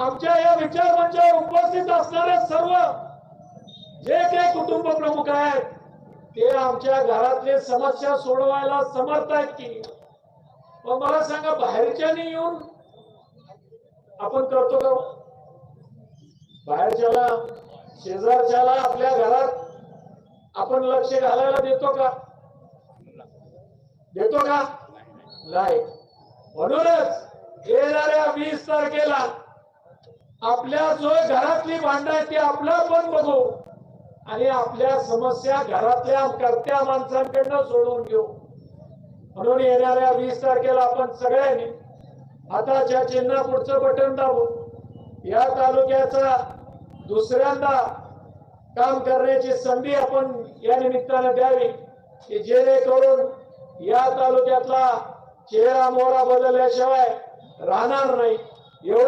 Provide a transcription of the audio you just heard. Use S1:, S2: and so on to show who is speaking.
S1: आमच्या या विचार मंचावर उपस्थित असणारे सर्व जे काही कुटुंब प्रमुख आहेत ते आमच्या घरातले समस्या सोडवायला समर्थ आहेत की मग मला सांगा बाहेरच्यानी येऊन आपण करतो का हो? बाहेरच्याला शेजारच्याला आपल्या घरात आपण लक्ष घालायला देतो का? देतो का? नाही. म्हणूनच येणाऱ्या वीस तारखेला आपल्या जो घरातली भांडण आहे ती आपला पण बघू. आणि आपल्या समस्या घरातल्या करत्या माणसांकडनं सोडून घेऊ. म्हणून येणाऱ्या वीस तारखेला आपण सगळ्यांनी हाताच्या चिन्हा पुढचं बटन दाबू या तालुक्याचा दुसऱ्यांदा काम करण्याची संधी आपण या निमित्तानं द्यावी की जेणेकरून या तालुक्यातला चेहरा मोहरा बदलल्याशिवाय राहणार नाही. एवढं